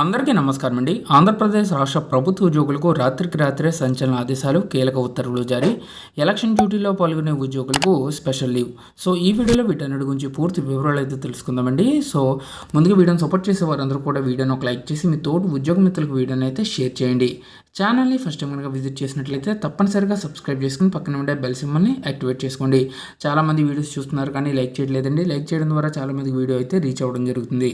అందరికీ నమస్కారం అండి. ఆంధ్రప్రదేశ్ రాష్ట్ర ప్రభుత్వ ఉద్యోగులకు రాత్రికి రాత్రే సంచలన ఆదేశాలు కీలక ఉత్తర్వులు జారీ. ఎలక్షన్ డ్యూటీలో పాల్గొనే ఉద్యోగులకు స్పెషల్ లీవ్. సో ఈ వీడియోలో వీటన్నిటి గురించి పూర్తి వివరాలు అయితే తెలుసుకుందామండి. సో ముందుగా వీడియోని సపోర్ట్ చేసే వారందరూ కూడా వీడియోని ఒక లైక్ చేసి మీ తోటి ఉద్యోగ మిత్రులకు వీడియోని అయితే షేర్ చేయండి. ఛానల్ని ఫస్ట్ టైం కనుక విజిట్ చేసినట్లయితే తప్పనిసరిగా సబ్స్క్రైబ్ చేసుకుని పక్కన ఉండే బెల్ సింబల్ని యాక్టివేట్ చేసుకోండి. చాలామంది వీడియోస్ చూస్తున్నారు కానీ లైక్ చేయట్లేదండి. లైక్ చేయడం ద్వారా చాలామంది వీడియో అయితే రీచ్ అవ్వడం జరుగుతుంది.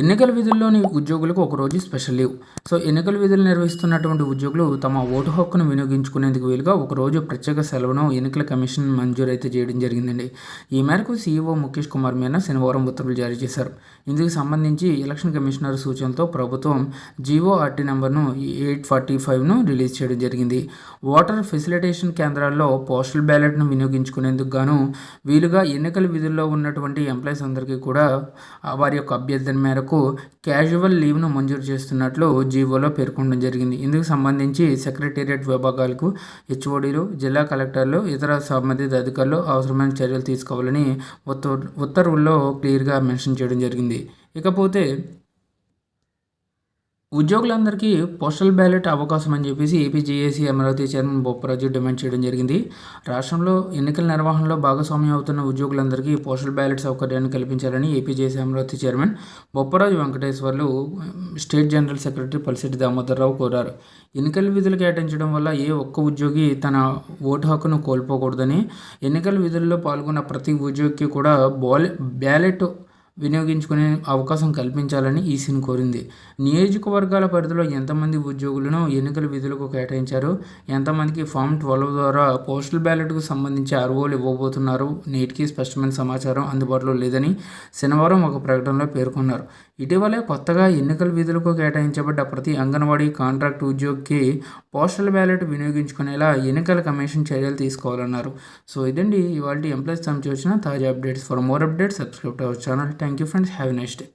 ఎన్నికల విధుల్లోని ఉద్యోగులకు ఒకరోజు స్పెషల్ లీవ్. సో ఎన్నికల విధులు నిర్వహిస్తున్నటువంటి ఉద్యోగులు తమ ఓటు హక్కును వినియోగించుకునేందుకు వీలుగా ఒకరోజు ప్రత్యేక సెలవును ఎన్నికల కమిషన్ మంజూరు అయితే చేయడం జరిగిందండి. ఈ మేరకు సీఈఓ ముఖేష్ కుమార్ మీనా శనివారం ఉత్తర్వులు జారీ చేశారు. ఇందుకు సంబంధించి ఎలక్షన్ కమిషనర్ సూచనతో ప్రభుత్వం జీఓఆర్టీ నెంబర్ను ఎయిట్ ఫార్టీ ఫైవ్ను రిలీజ్ చేయడం జరిగింది. ఓటర్ ఫెసిలిటేషన్ కేంద్రాల్లో పోస్టల్ బ్యాలెట్ను వినియోగించుకునేందుకు గాను వీలుగా ఎన్నికల విధుల్లో ఉన్నటువంటి ఎంప్లాయీస్ అందరికీ కూడా వారి యొక్క అభ్యర్థన మేరకు మేరకు క్యాజువల్ లీవ్ను మంజూరు చేస్తున్నట్లు జీవోలో పేర్కొనడం జరిగింది. ఇందుకు సంబంధించి సెక్రటేరియట్ విభాగాలకు హెచ్ఓడీలు జిల్లా కలెక్టర్లు ఇతర సంబంధిత అధికారులు అవసరమైన చర్యలు తీసుకోవాలని ఉత్తర్వుల్లో క్లియర్గా మెన్షన్ చేయడం జరిగింది. ఇకపోతే ఉద్యోగులందరికీ పోస్టల్ బ్యాలెట్ అవకాశం అని చెప్పేసి APJAC Amaravati chairman Bopparaju demand చేయడం జరిగింది. రాష్ట్రంలో ఎన్నికల నిర్వహణలో భాగస్వామ్యం అవుతున్న ఉద్యోగులందరికీ పోస్టల్ బ్యాలెట్ సౌకర్యాన్ని కల్పించాలని APJAC Amaravati chairman Bopparaju Venkateswarlu state general secretary Palisetti Damodararao కోరారు. ఎన్నికల విధులు కేటాయించడం వల్ల ఏ ఒక్క ఉద్యోగి తన ఓటు హక్కును కోల్పోకూడదని ఎన్నికల విధుల్లో పాల్గొన్న ప్రతి ఉద్యోగికి కూడా బాల్ బ్యాలెట్ వినియోగించుకునే అవకాశం కల్పించాలని ఈసీని కోరింది. నియోజకవర్గాల పరిధిలో ఎంతమంది ఉద్యోగులను ఎన్నికల విధులకు కేటాయించారు? ఎంతమందికి ఫామ్ ట్వెల్వ్ ద్వారా పోస్టల్ బ్యాలెట్కు సంబంధించి అరువులు ఇవ్వబోతున్నారు? నేటికి స్పష్టమైన సమాచారం అందుబాటులో లేదని శనివారం ఒక ప్రకటనలో పేర్కొన్నారు. ఇటీవలే కొత్తగా ఎన్నికల విధులకు కేటాయించబడ్డ ప్రతి అంగన్వాడీ కాంట్రాక్ట్ ఉద్యోగికి పోస్టల్ బ్యాలెట్ వినియోగించుకునేలా ఎన్నికల కమిషన్ చర్యలు తీసుకోవాలన్నారు. సో ఇదండి ఇవాళ ఎంప్లాయీస్ సంబంధించి వచ్చిన తాజా updates. For more updates subscribe our channel thank you friends have next day.